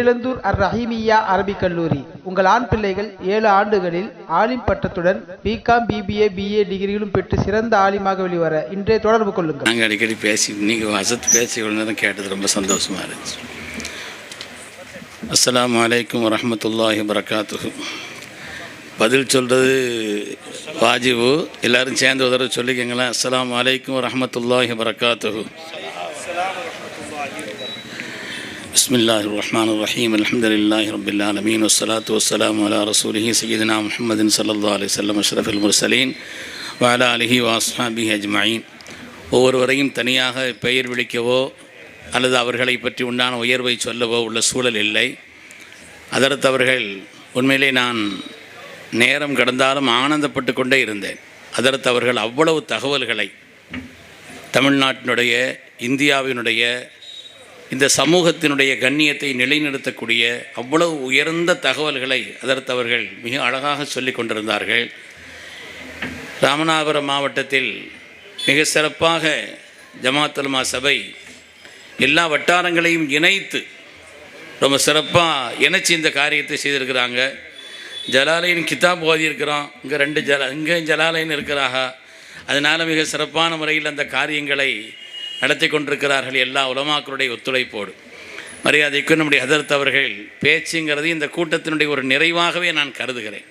தேரிழந்தூர் அர் ரஹீமியா அரபிக் கல்லூரி. உங்கள் ஆண் பிள்ளைகள் ஏழு ஆண்டுகளில் ஆலிம் பட்டத்துடன் பிகாம் பிபிஏ பிஏ டிகிரிகளும் பெற்று சிறந்த ஆலிமாக வெளிவர இன்றைய தொடர்பு கொள்ளுங்கள். நாங்கள் அடிக்கடி பேசி நீங்கள் வசத்து பேசி இவ்வளோ நேரம் கேட்டது ரொம்ப சந்தோஷமாக இருந்துச்சு. அஸ்லாம் அலைக்கும் வரமத்துல்லாஹி வரகாத்து பதில் சொல்கிறது வாஜிபு. எல்லாரும் சேர்ந்து உதவ சொல்லிக்கங்களேன். அஸ்லாம் வலைக்கம் வரமத்துல்லாஹி வரகாத்து بسم الله الرحمن الرحيم الحمد لله رب العالمين والصلاة والسلام على رسوله سيدنا محمد صلى الله عليه وسلم أشرف المرسلين وعلى آله ஒவ்வொருவரையும் தனியாக பெயர் விழிக்கவோ அல்லது அவர்களை பற்றி உண்டான உயர்வை சொல்லவோ உள்ள சூழல் இல்லை. அதற்கு அவர்கள் உண்மையிலே நான் நேரம் கடந்தாலும் ஆனந்தப்பட்டு கொண்டே இருந்தேன். அதற்கு அவர்கள் அவ்வளவு தகவல்களை தமிழ்நாட்டினுடைய இந்தியாவினுடைய இந்த சமூகத்தினுடைய கண்ணியத்தை நிலைநிறுத்தக்கூடிய அவ்வளவு உயர்ந்த தகவல்களை அதர்த்தவர்கள் மிக அழகாக சொல்லிக் கொண்டிருந்தார்கள். ராமநாதபுரம் மாவட்டத்தில் மிக சிறப்பாக ஜமாத்துல்மா சபை எல்லா வட்டாரங்களையும் இணைத்து ரொம்ப சிறப்பாக இணைச்சி இந்த காரியத்தை செய்திருக்கிறாங்க. ஜலாலயன் கிதாப் ஓதியிருக்கிறோம். இங்கே ரெண்டு ஜல இங்கே ஜலாலயன் இருக்கிறாக அதனால் மிக சிறப்பான முறையில் அந்த காரியங்களை நடத்தி கொண்டிருக்கிறார்கள் எல்லா உலமாக்களுடைய ஒத்துழைப்போடு. மரியாதைக்கு நம்முடைய ஹதரத் அவர்கள் பேச்சுங்கிறது இந்த கூட்டத்தினுடைய ஒரு நிறைவாகவே நான் கருதுகிறேன்.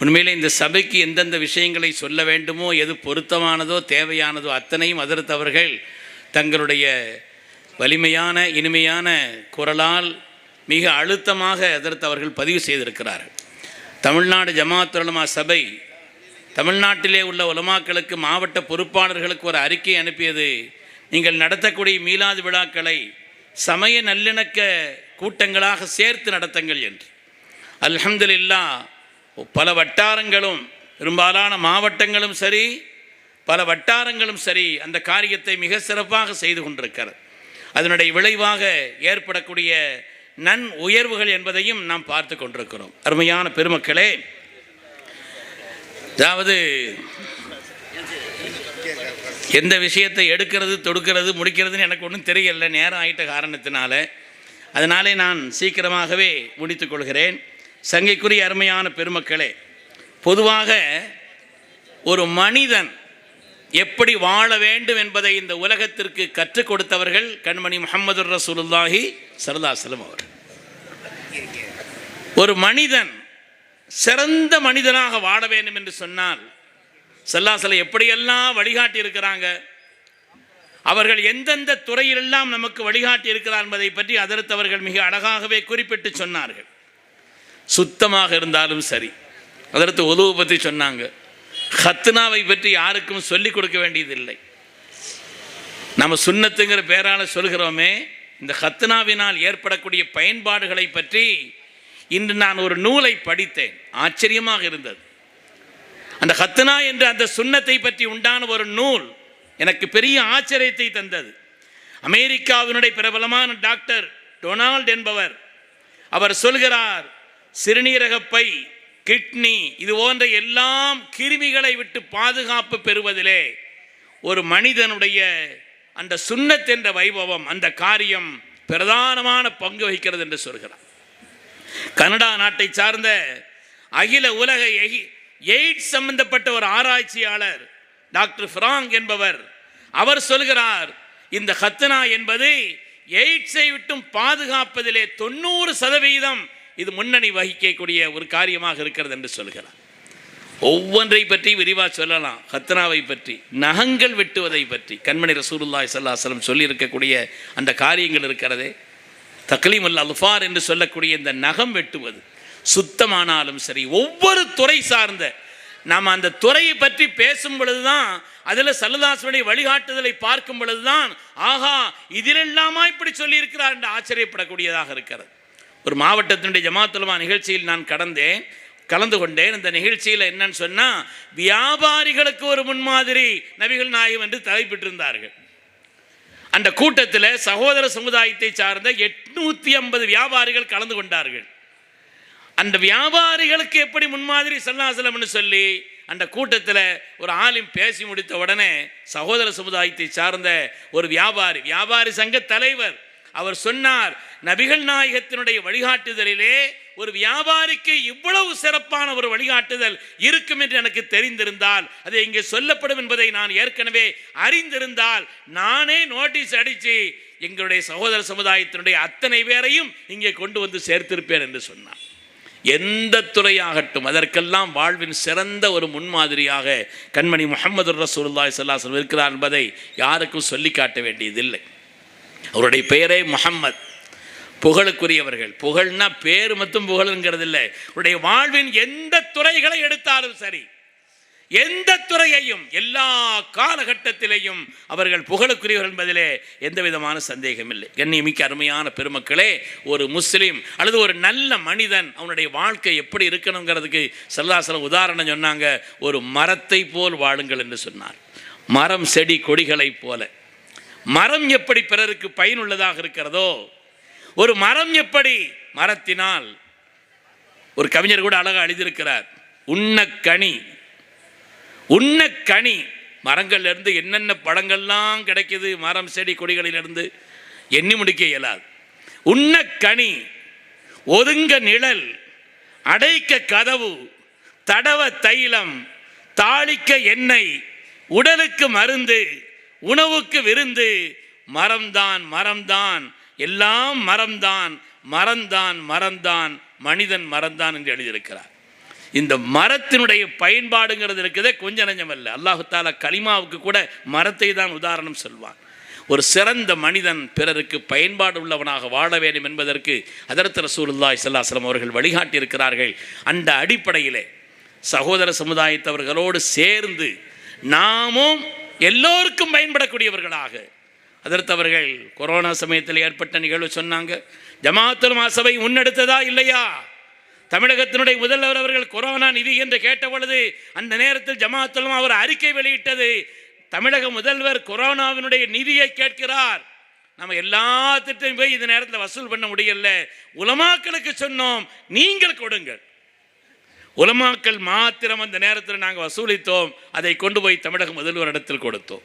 உண்மையிலே இந்த சபைக்கு எந்தெந்த விஷயங்களை சொல்ல வேண்டுமோ எது பொருத்தமானதோ தேவையானதோ அத்தனையும் ஹதரத் அவர்கள் தங்களுடைய வலிமையான இனிமையான குரலால் மிக அழுத்தமாக அதற்கு அவர்கள் பதிவு செய்திருக்கிறார்கள். தமிழ்நாடு ஜமாத் உலமா சபை தமிழ்நாட்டிலே உள்ள உலமாக்களுக்கு மாவட்ட பொறுப்பாளர்களுக்கு ஒரு அறிக்கை அனுப்பியது நீங்கள் நடத்தக்கூடிய மீலாது விழாக்களை சமய நல்லிணக்க கூட்டங்களாக சேர்த்து நடத்துங்கள் என்று. அல்ஹம்துலில்லா பல வட்டாரங்களும் பெரும்பாலான மாவட்டங்களும் சரி பல வட்டாரங்களும் சரி அந்த காரியத்தை மிக சிறப்பாக செய்து கொண்டிருக்கிறது. அதனுடைய விளைவாக ஏற்படக்கூடிய நன் உயர்வுகள் என்பதையும் நாம் பார்த்து கொண்டிருக்கிறோம். அருமையான பெருமக்களே அதாவது எந்த விஷயத்தை எடுக்கிறது தொடுக்கிறது முடிக்கிறதுன்னு எனக்கு ஒன்றும் தெரியல. நேரம் ஆயிட்ட காரணத்தினால. அதனாலே நான் சீக்கிரமாகவே முடித்து கொள்கிறேன். சங்கைக்குரிய அருமையான பெருமக்களே பொதுவாக ஒரு மனிதன் எப்படி வாழ வேண்டும் என்பதை இந்த உலகத்திற்கு கற்றுக் கொடுத்தவர்கள் கண்மணி முகமது ரசூலுல்லாஹி சரதாசலம் அவர் ஒரு மனிதன் சிறந்த மனிதனாக வாழ வேண்டும் என்று சொன்னால் செல்லாசலை எப்படியெல்லாம் வழிகாட்டி இருக்கிறாங்க அவர்கள் எந்தெந்த துறையிலெல்லாம் நமக்கு வழிகாட்டி இருக்கிறார் என்பதை பற்றி அதற்கு மிக அழகாகவே குறிப்பிட்டு சொன்னார்கள். சுத்தமாக இருந்தாலும் சரி. அதற்கு உதவு பற்றி சொன்னாங்க. ஹத்னாவை பற்றி யாருக்கும் சொல்லிக் கொடுக்க வேண்டியதில்லை. நம்ம சுண்ணத்துங்கிற பேரால் சொல்கிறோமே இந்த ஹத்னாவினால் ஏற்படக்கூடிய பயன்பாடுகளை பற்றி இன்று நான் ஒரு நூலை படித்தேன். ஆச்சரியமாக இருந்தது. அந்த ஹத்னா என்ற அந்த சுண்ணத்தை பற்றி உண்டான ஒரு நூல் எனக்கு பெரிய ஆச்சரியத்தை தந்தது. அமெரிக்காவினுடைய பிரபலமான டாக்டர் டொனால்ட் என்பவர் அவர் சொல்கிறார் சிறுநீரகப்பை கிட்னி இது போன்ற எல்லாம் கிருமிகளை விட்டு பாதுகாப்பு பெறுவதிலே ஒரு மனிதனுடைய அந்த சுண்ணத் என்ற வைபவம் அந்த காரியம் பிரதானமான பங்கு வகிக்கிறது என்று சொல்கிறார். கனடா நாட்டை சார்ந்த அகில உலக எகி- எய்ட்ஸ் சம்பந்தப்பட்ட ஒரு ஆராய்ச்சியாளர் டாக்டர் ஃப்ராங் என்பவர். அவர் சொல்கிறார் இந்த ஹத்னா என்பது எய்ட்ஸை விட்டும் பாதுகாப்பதிலே தொண்ணூறு சதவீதம் இது முன்னணி வகிக்கக்கூடிய ஒரு காரியமாக இருக்கிறது என்று சொல்கிறார். ஒவ்வொன்றை பற்றி விரிவாக சொல்லலாம். ஹத்னாவை பற்றி நகங்கள் வெட்டுவதை பற்றி. கண்மணி ரசூலுல்லாஹி ஸல்லல்லாஹு சொல்லியிருக்கக்கூடிய அந்த காரியங்கள் இருக்கிறதே. தக்லீம் தக்லீமுல் அல்ஃபார் என்று சொல்லக்கூடிய இந்த நகம் வெட்டுவது. சுத்தமானாலும் சரி ஒவ்வொரு துறை சார்ந்த நாம் அந்த துறையை பற்றி பேசும் பொழுதுதான் அதில் சல்லதாசனுடைய வழிகாட்டுதலை பார்க்கும் பொழுதுதான் ஆஹா இதிலெல்லாமா இப்படி சொல்லியிருக்கிறார் என்று ஆச்சரியப்படக்கூடியதாக இருக்கிறது. ஒரு மாவட்டத்தினுடைய ஜமாத்துலமா நிகழ்ச்சியில் நான் கடந்தேன் கலந்து கொண்டேன். இந்த நிகழ்ச்சியில் என்னன்னு சொன்னால் வியாபாரிகளுக்கு ஒரு முன்மாதிரி நபிகள் நாயகம் என்று தலைப்பிட்டிருந்தார்கள். அந்த கூட்டத்தில் சகோதர சமுதாயத்தை சார்ந்த எட்நூற்றி ஐம்பது வியாபாரிகள் கலந்து கொண்டார்கள். அந்த வியாபாரிகளுக்கு எப்படி முன்மாதிரி சல்லாசலம்னு சொல்லி அந்த கூட்டத்தில் ஒரு ஆலிம் பேசி முடித்த உடனே சகோதர சமுதாயத்தை சார்ந்த ஒரு வியாபாரி வியாபாரி சங்க தலைவர் அவர் சொன்னார் நபிகள் நாயகத்தினுடைய வழிகாட்டுதலிலே ஒரு வியாபாரிக்கு இவ்வளவு சிறப்பான ஒரு வழிகாட்டுதல் இருக்கும் என்று எனக்கு தெரிந்திருந்தால் அது இங்கே சொல்லப்படும் என்பதை நான் ஏற்கனவே அறிந்திருந்தால் நானே நோட்டீஸ் அடித்து எங்களுடைய சகோதர சமுதாயத்தினுடைய அத்தனை பேரையும் இங்கே கொண்டு வந்து சேர்த்திருப்பேன் என்று சொன்னார். எந்த துறையாகட்டும் அதற்கெல்லாம் வாழ்வின் சிறந்த ஒரு முன்மாதிரியாக கண்மணி முகமது ரசூல்லாய் ஸல்லல்லாஹு இருக்கிறார் என்பதை யாருக்கும் சொல்லி காட்ட வேண்டியதில்லை. அவருடைய பெயரே முஹம்மத். புகழுக்குரியவர்கள். புகழ்னா பேர் மட்டும் புகழுங்கிறது இல்லை அவருடைய வாழ்வின் எந்த துறைகளை எடுத்தாலும் சரி எந்த துறையையும் எல்லா காலகட்டத்திலேயும் அவர்கள் புகழுக்குரியவர் என்பதிலே எந்த விதமான சந்தேகம் இல்லை. கண்ணியமிக்க அருமையான பெருமக்களே ஒரு முஸ்லீம் அல்லது ஒரு நல்ல மனிதன் அவனுடைய வாழ்க்கை எப்படி இருக்கணுங்கிறதுக்கு சல்லாசலம் உதாரணம் சொன்னாங்க. ஒரு மரத்தை போல் வாழுங்கள் என்று சொன்னார். மரம் செடி கொடிகளைப் போல. மரம் எப்படி பிறருக்கு பயனுள்ளதாக இருக்கிறதோ ஒரு மரம் எப்படி மரத்தினால் ஒரு கவிஞர் கூட அழகாக எழுதியிருக்கிறார். உண்ணக்கனி உண்ணக்கனி. கனி மரங்கள்லேருந்து என்னென்ன பழங்கள்லாம் கிடைக்குது? மரம் செடி கொடிகளிலிருந்து எண்ணி முடிக்க இயலாது. உண்ணக்கனி ஒதுங்க நிழல் அடைக்க கதவு தடவ தைலம் தாளிக்க எண்ணெய் உடலுக்கு மருந்து உணவுக்கு விருந்து மரம்தான் மரம்தான் எல்லாம் மரம்தான் மரம்தான் மரம்தான் மனிதன் மரம்தான் என்று எழுதியிருக்கிறார். இந்த மரத்தினுடைய பயன்பாடுங்கிறது இருக்குதே கொஞ்சம் நஞ்சம் அல்ல. அல்லாஹு கலிமாவுக்கு கூட மரத்தை தான் உதாரணம் சொல்வான். ஒரு சிறந்த மனிதன் பிறருக்கு பயன்பாடு உள்ளவனாக வாழ வேண்டும் என்பதற்கு அதரத் ரசூலுல்லாய் சல்லாஸ்லம் அவர்கள் வழிகாட்டி இருக்கிறார்கள் அந்த அடிப்படையிலே சகோதர சமுதாயத்தவர்களோடு சேர்ந்து நாமும் எல்லோருக்கும் பயன்படக்கூடியவர்களாக. அதர்த்தவர்கள் கொரோனா சமயத்தில் ஏற்பட்ட நிகழ்வு சொன்னாங்க. ஜமாத்துல் மாசவை முன்னெடுத்ததா இல்லையா? தமிழகத்தினுடைய முதல்வர் அவர்கள் கொரோனா நிதி என்று கேட்ட பொழுது அந்த நேரத்தில் ஜமாத்துல் அவர் அறிக்கை வெளியிட்டது தமிழக முதல்வர் கொரோனாவினுடைய நிதியை கேட்கிறார். நம்ம எல்லாத்திட்டையும் போய் இந்த நேரத்தில் வசூல் பண்ண முடியல. உலமாக்களுக்கு சொன்னோம் நீங்கள் கொடுங்கள். உலமாக்கள் மாத்திரம் அந்த நேரத்தில் நாங்கள் வசூலித்தோம் அதை கொண்டு போய் தமிழக முதல்வரிடத்தில் கொடுத்தோம்.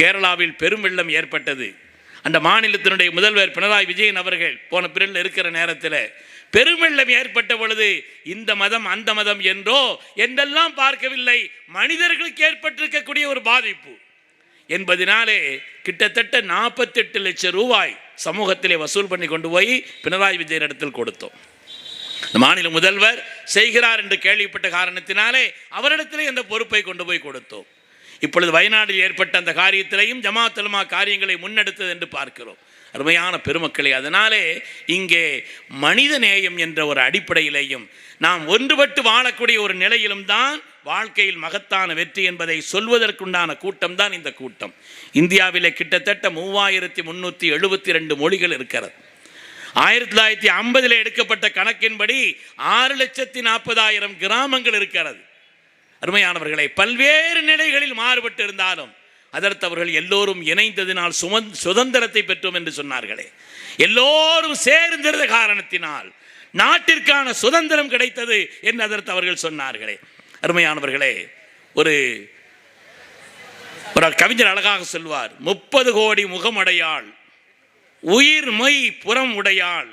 கேரளாவில் பெரும் வெள்ளம் ஏற்பட்டது. அந்த மாநிலத்தினுடைய முதல்வர் பினராயி விஜயன் அவர்கள் போன பிரில் இருக்கிற நேரத்தில் பெருமெள்ளம் ஏற்பட்ட பொழுது இந்த மதம் அந்த மதம் என்றோ என்றெல்லாம் பார்க்கவில்லை. மனிதர்களுக்கு ஏற்பட்டிருக்கக்கூடிய ஒரு பாதிப்பு என்பதினாலே கிட்டத்தட்ட நாற்பத்தெட்டு லட்சம் ரூபாய் சமூகத்திலே வசூல் பண்ணி கொண்டு போய் பினராயி விஜயன் இடத்தில் கொடுத்தோம். மாநில முதல்வர் செய்கிறார் என்று கேள்விப்பட்ட காரணத்தினாலே அவரிடத்திலே அந்த பொறுப்பை கொண்டு போய் கொடுத்தோம். இப்பொழுது வயநாட்டில் ஏற்பட்ட அந்த காரியத்திலையும் ஜமாத்துலமா காரியங்களை முன்னெடுத்தது என்று பார்க்கிறோம். அருமையான பெருமக்களே அதனாலே இங்கே மனித நேயம் என்ற ஒரு அடிப்படையிலேயும் நாம் ஒன்றுபட்டு வாழக்கூடிய ஒரு நிலையிலும் தான் வாழ்க்கையில் மகத்தான வெற்றி என்பதை சொல்வதற்குண்டான கூட்டம் தான் இந்த கூட்டம். இந்தியாவிலே கிட்டத்தட்ட மூவாயிரத்தி முன்னூற்றி எழுபத்தி ரெண்டு மொழிகள் இருக்கிறது. ஆயிரத்தி தொள்ளாயிரத்தி ஐம்பதில் எடுக்கப்பட்ட கணக்கின்படி ஆறு லட்சத்தி நாற்பதாயிரம் கிராமங்கள் இருக்கிறது. அருமையானவர்களை பல்வேறு நிலைகளில் மாறுபட்டு இருந்தாலும் அதற்கு அவர்கள் எல்லோரும் இணைந்ததினால் சுமந் சுதந்திரத்தை பெற்றோம் என்று சொன்னார்களே. எல்லோரும் சேர்ந்திருந்த காரணத்தினால் நாட்டிற்கான சுதந்திரம் கிடைத்தது என்று அதற்கு அவர்கள் சொன்னார்களே. அருமையானவர்களே ஒரு ஒரு கவிஞர் அழகாக சொல்வார் முப்பது கோடி முகமடையாள் உயிர் மொய் புறம் உடையாள்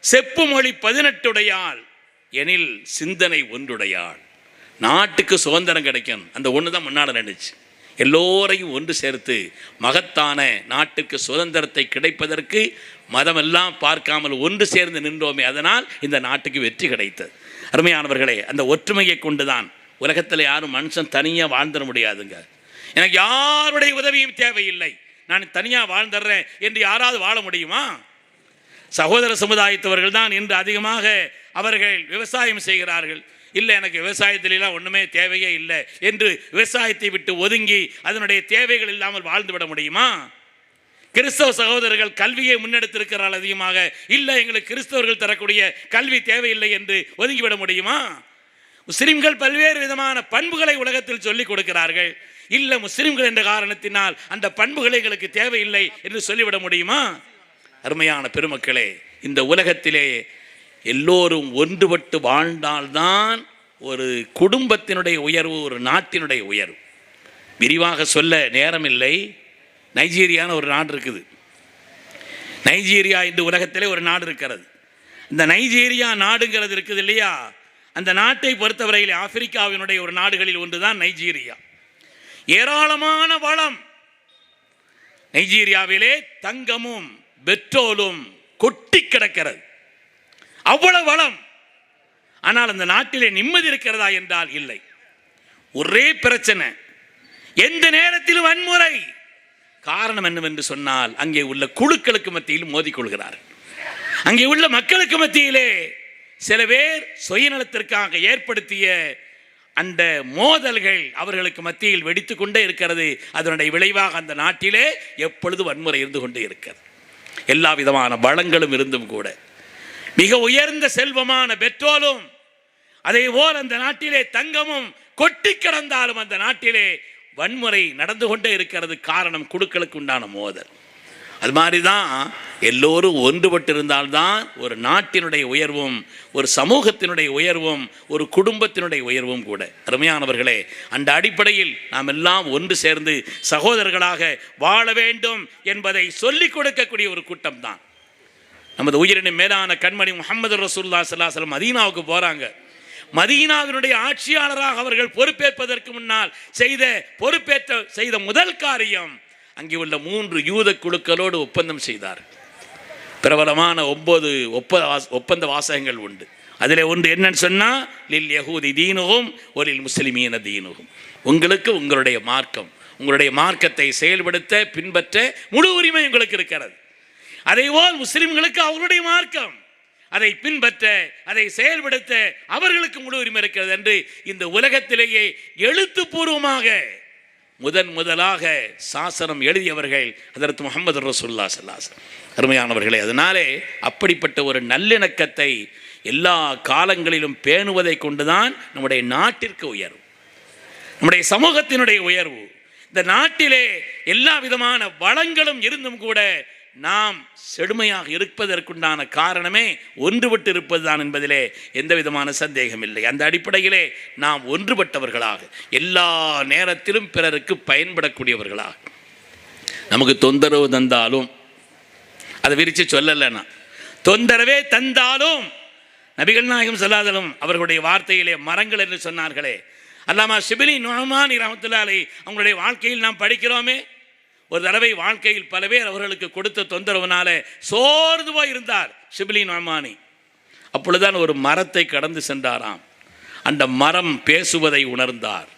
செப்பு மொழி பதினெட்டுடையாள் எனில் சிந்தனை ஒன்றுடையாள். நாட்டுக்கு சுதந்திரம் கிடைக்கும் அந்த ஒன்று தான் முன்னால் நினைச்சு எல்லோரையும் ஒன்று சேர்த்து மகத்தான நாட்டுக்கு சுதந்திரத்தை கிடைப்பதற்கு மதமெல்லாம் பார்க்காமல் ஒன்று சேர்ந்து நின்றோமே அதனால் இந்த நாட்டுக்கு வெற்றி கிடைத்தது. அருமையானவர்களே அந்த ஒற்றுமையை கொண்டுதான் உலகத்தில் யாரும் மனுஷன் தனியாக வாழ்ந்துட முடியாதுங்க. எனக்கு யாருடைய உதவியும் தேவையில்லை. நான் தனியாக வாழ்ந்துடுறேன் என்று யாராவது வாழ முடியுமா? சகோதர சமுதாயத்தவர்கள் தான் இன்று அதிகமாக அவர்கள் விவசாயம் செய்கிறார்கள். இல்லை எனக்கு விவசாயத்திலெல்லாம் ஒன்றுமே தேவையே இல்லை என்று விவசாயத்தை விட்டு ஒதுங்கி அதனுடைய தேவைகள் இல்லாமல் வாழ்ந்து விட முடியுமா? கிறிஸ்தவ சகோதரர்கள் கல்வியை முன்னெடுத்திருக்கிறார்கள் அதிகமாக. இல்லை எங்களுக்கு கிறிஸ்தவர்கள் தரக்கூடிய கல்வி தேவையில்லை என்று ஒதுங்கிவிட முடியுமா? முஸ்லிம்கள் பல்வேறு விதமான பண்புகளை உலகத்தில் சொல்லிக் கொடுக்கிறார்கள். இல்லை முஸ்லிம்கள் என்ற காரணத்தினால் அந்த பண்புகளை எங்களுக்கு தேவையில்லை என்று சொல்லிவிட முடியுமா? அருமையான பெருமக்களே இந்த உலகத்திலே எல்லோரும் ஒன்றுபட்டு வாழ்ந்தால்தான் ஒரு குடும்பத்தினுடைய உயர்வு ஒரு நாட்டினுடைய உயர்வு. விரிவாக சொல்ல நேரமில்லை. நைஜீரியான்னு ஒரு நாடு இருக்குது. நைஜீரியா என்று உலகத்திலே ஒரு நாடு இருக்கிறது. இந்த நைஜீரியா நாடுங்கிறது இருக்குது இல்லையா? அந்த நாட்டை பொறுத்தவரையில் ஆப்பிரிக்காவினுடைய ஒரு நாடுகளில் ஒன்று தான் நைஜீரியா. ஏராளமான வளம். நைஜீரியாவிலே தங்கமும் பெட்ரோலும் கொட்டி கிடக்கிறது. அவ்வளவு வளம். ஆனால் அந்த நாட்டிலே நிம்மதி இருக்கிறதா என்றால் இல்லை. ஒரே பிரச்சனை. எந்த நேரத்திலும் வன்முறை. காரணம் என்னவென்று சொன்னால் அங்கே உள்ள குழுக்களுக்கு மத்தியில் மோதிக்கொள்கிறார் அங்கே உள்ள மக்களுக்கு மத்தியிலே சில பேர் சுயநலத்திற்காக ஏற்படுத்திய அந்த மோதல்கள் அவர்களுக்கு மத்தியில் வெடித்து கொண்டே இருக்கிறது. அதனுடைய விளைவாக அந்த நாட்டிலே எப்பொழுது வன்முறை இருந்து கொண்டே இருக்கிறது. எல்லா விதமான வளங்களும் இருந்தும் கூட. மிக உயர்ந்த செல்வமான பெட்ரோலும் அதே போல் அந்த நாட்டிலே தங்கமும் கொட்டி கிடந்தாலும் அந்த நாட்டிலே வன்முறை நடந்து கொண்டே இருக்கிறது காரணம் குழுக்களுக்கு உண்டான மோதல். அது மாதிரி தான் எல்லோரும் ஒன்றுபட்டு இருந்தால்தான் ஒரு நாட்டினுடைய உயர்வும் ஒரு சமூகத்தினுடைய உயர்வும் ஒரு குடும்பத்தினுடைய உயர்வும் கூட. அருமையானவர்களே அந்த அடிப்படையில் நாம் எல்லாம் ஒன்று சேர்ந்து சகோதரர்களாக வாழ வேண்டும் என்பதை சொல்லிக் கொடுக்கக்கூடிய ஒரு கூட்டம் தான். நமது உயிரினும் மேலான கண்மணி முகமது ரசூல்லா சல்லாஹலம் மதீனாவுக்கு போகிறாங்க மதீனாவினுடைய ஆட்சியாளராக அவர்கள் பொறுப்பேற்பதற்கு முன்னால் செய்த பொறுப்பேற்ற செய்த முதல் காரியம் அங்கே உள்ள மூன்று யூத குழுக்களோடு ஒப்பந்தம் செய்தார். பிரபலமான ஒன்பது ஒப்ப ஒப்பந்த வாசகங்கள் உண்டு. அதில் ஒன்று என்னன்னு சொன்னால் லில் யகூதி தீனுகும் ஒரில் முஸ்லிமீன தீனுகும். உங்களுக்கு உங்களுடைய மார்க்கம் உங்களுடைய மார்க்கத்தை செயல்படுத்த பின்பற்ற முழு உரிமை உங்களுக்கு இருக்கிறது. அதேபோல் முஸ்லிம்களுக்கு அவர்களுடைய மார்க்கம். அதை பின்பற்ற அதை செயல்படுத்த அவர்களுக்கு முழு உரிமை இருக்கிறது என்று இந்த உலகத்திலேயே எழுத்துப்பூர்வமாக முதன் முதலாக சாசனம் எழுதியவர்கள் அதற்கு முகமது ரசூல்லா சல்லாஸ் அருமையானவர்களே அதனாலே அப்படிப்பட்ட ஒரு நல்லிணக்கத்தை எல்லா காலங்களிலும் பேணுவதை கொண்டுதான் நம்முடைய நாட்டிற்கு உயர்வு நம்முடைய சமூகத்தினுடைய உயர்வு. இந்த நாட்டிலே எல்லா விதமான வளங்களும் இருந்தும் கூட நாம் செழுமையாக இருப்பதற்குண்டான காரணமே ஒன்றுபட்டு இருப்பதுதான் என்பதிலே எந்த விதமான சந்தேகம் இல்லை அந்த அடிப்படையிலே நாம் ஒன்றுபட்டவர்களாக எல்லா நேரத்திலும் பிறருக்கு பயன்படக்கூடியவர்களாக. நமக்கு தொந்தரவு தந்தாலும் அதை விரித்து சொல்லலைன்னா. தொந்தரவே தந்தாலும் நபிகள் நாயகம் சொல்லாதலும் அவர்களுடைய வார்த்தையிலே மரங்கள் என்று சொன்னார்களே. அல்லாமா சிபிலி நுழமானி ரஹமத்துல்லாலை அவங்களுடைய வாழ்க்கையில் நாம் படிக்கிறோமே ஒரு தடவை வாழ்க்கையில் பல பேர் அவர்களுக்கு கொடுத்த தொந்தரவுனால சோர்ந்து போய் இருந்தார் ஷிபிலி நொமானி அப்பொழுதுதான் ஒரு மரத்தை கடந்து சென்றாராம். அந்த மரம் பேசுவதை உணர்ந்தார்.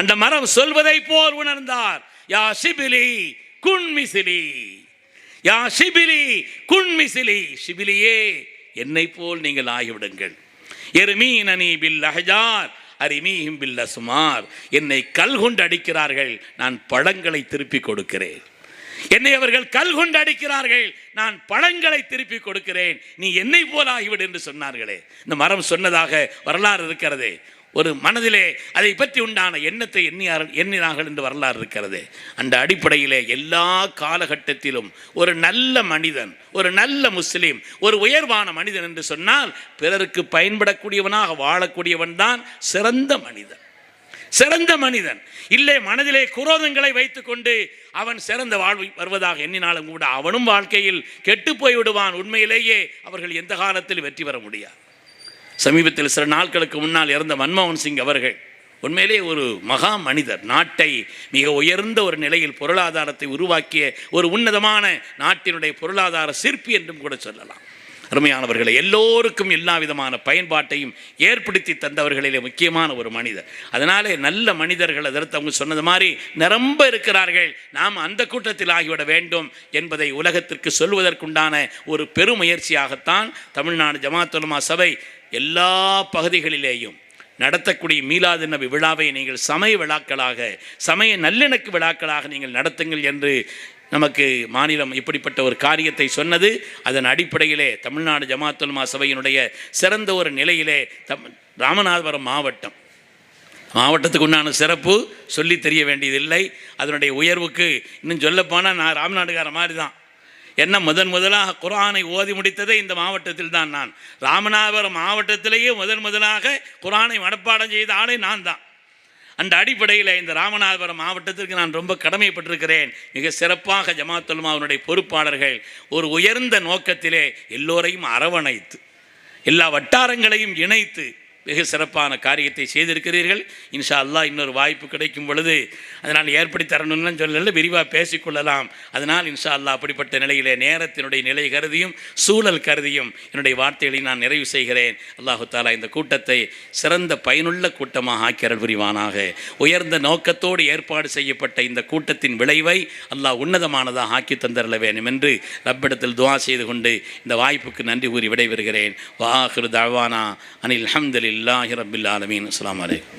அந்த மரம் சொல்வதை போல் உணர்ந்தார். யா ஷிபிலி குன்மிசிலி யா சிபிலி குன்மிசிலி ஷிபிலியே என்னை போல் நீங்கள் ஆகிவிடுங்கள். எருமீனி பில் அஹஜார். அரிமீஹிம் பில்ல சுமார் என்னை கல் கொண்டு அடிக்கிறார்கள் நான் பழங்களை திருப்பி கொடுக்கிறேன். என்னை அவர்கள் கல் கொண்டு அடிக்கிறார்கள் நான் பழங்களை திருப்பி கொடுக்கிறேன். நீ என்னை போல ஆகிவிடு என்று சொன்னார்களே. இந்த மரம் சொன்னதாக வரலாறு இருக்கிறதே. ஒரு மனதிலே அதை பற்றி உண்டான எண்ணத்தை எண்ணியார் எண்ணினார்கள் என்று வரலாறு இருக்கிறது. அந்த அடிப்படையிலே எல்லா காலகட்டத்திலும் ஒரு நல்ல மனிதன் ஒரு நல்ல முஸ்லீம் ஒரு உயர்வான மனிதன் என்று சொன்னால் பிறருக்கு பயன்படக்கூடியவனாக வாழக்கூடியவன் தான் சிறந்த மனிதன். சிறந்த மனிதன். இல்லை மனதிலே குரோதங்களை வைத்துக்கொண்டு அவன் சிறந்த வாழ்வு வருவதாக எண்ணினாலும் கூட அவனும் வாழ்க்கையில் கெட்டு போய் விடுவான் உண்மையிலேயே அவர்கள் எந்த காலத்தில் வெற்றி பெற முடியாது. சமீபத்தில் சில நாட்களுக்கு முன்னால் இறந்த மன்மோகன் சிங் அவர்கள் உண்மையிலே ஒரு மகா மனிதர் நாட்டை மிக உயர்ந்த ஒரு நிலையில் பொருளாதாரத்தை உருவாக்கிய ஒரு உன்னதமான நாட்டினுடைய பொருளாதார சிற்பி என்றும் கூட சொல்லலாம். அருமையானவர்களை எல்லோருக்கும் எல்லா விதமான பயன்பாட்டையும் ஏற்படுத்தி தந்தவர்களிலே முக்கியமான ஒரு மனிதர். அதனாலே நல்ல மனிதர்கள் அதற்கு அவங்க சொன்னது மாதிரி நிரம்ப இருக்கிறார்கள். நாம் அந்த கூட்டத்தில் ஆகிவிட வேண்டும் என்பதை உலகத்திற்கு சொல்வதற்குண்டான ஒரு பெருமுயற்சியாகத்தான் தமிழ்நாடு ஜமாத்துலமா சபை எல்லா பகுதிகளிலேயும் நடத்தக்கூடிய மீலாது நபி விழாவை நீங்கள் சமய விழாக்களாக சமய நல்லிணக்கு விழாக்களாக நீங்கள் நடத்துங்கள் என்று நமக்கு மாநிலம் இப்படிப்பட்ட ஒரு காரியத்தை சொன்னது அதன் அடிப்படையிலே தமிழ்நாடு ஜமாத்துல்மா சபையினுடைய சிறந்த ஒரு நிலையிலே தம் ராமநாதபுரம் மாவட்டம். மாவட்டத்துக்கு உண்டான சிறப்பு சொல்லி தெரிய வேண்டியதில்லை. அதனுடைய உயர்வுக்கு இன்னும் சொல்லப்போனால் நான் ராமநாடுகார மாதிரி தான் என்ன முதன் முதலாக குரானை ஓதி முடித்ததே இந்த மாவட்டத்தில் தான் நான். ராமநாதபுரம் மாவட்டத்திலேயே முதன் முதலாக குரானை மனப்பாடம் செய்த ஆளே நான் தான் அந்த அடிப்படையில் இந்த ராமநாதபுரம் மாவட்டத்திற்கு நான் ரொம்ப கடமைப்பட்டிருக்கிறேன். மிக சிறப்பாக ஜமாத்துல்மாவுடைய பொறுப்பாளர்கள் ஒரு உயர்ந்த நோக்கத்திலே எல்லோரையும் அரவணைத்து எல்லா வட்டாரங்களையும் இணைத்து மிக சிறப்பான காரியத்தை செய்திருக்கிறீர்கள். இன்ஷா அல்லாஹ் இன்னொரு வாய்ப்பு கிடைக்கும் பொழுது அதனால் ஏற்படுத்தி தரணும்னு சொல்லல விரிவாக பேசிக்கொள்ளலாம். அதனால் இன்ஷா அல்லாஹ் அப்படிப்பட்ட நிலையிலே நேரத்தினுடைய நிலை கருதியும் சூழல் கருதியும் என்னுடைய வார்த்தைகளை நான் நிறைவு செய்கிறேன். அல்லாஹு தாலா இந்த கூட்டத்தை சிறந்த பயனுள்ள கூட்டமாக ஆக்கியரல் புரிவானாக. உயர்ந்த நோக்கத்தோடு ஏற்பாடு செய்யப்பட்ட இந்த கூட்டத்தின் விளைவை அல்லாஹ் உன்னதமானதாக ஆக்கி தந்தரல வேண்டும் என்று ரப்பிடத்தில் துவா செய்து கொண்டு இந்த வாய்ப்புக்கு நன்றி கூறி விடைபெறுகிறேன். வாஹிரு தாவானா அனில் അലഹമുല്ലാഹി റബ്ബിൽ ആലമീൻ അസ്സാം വലൈക്കും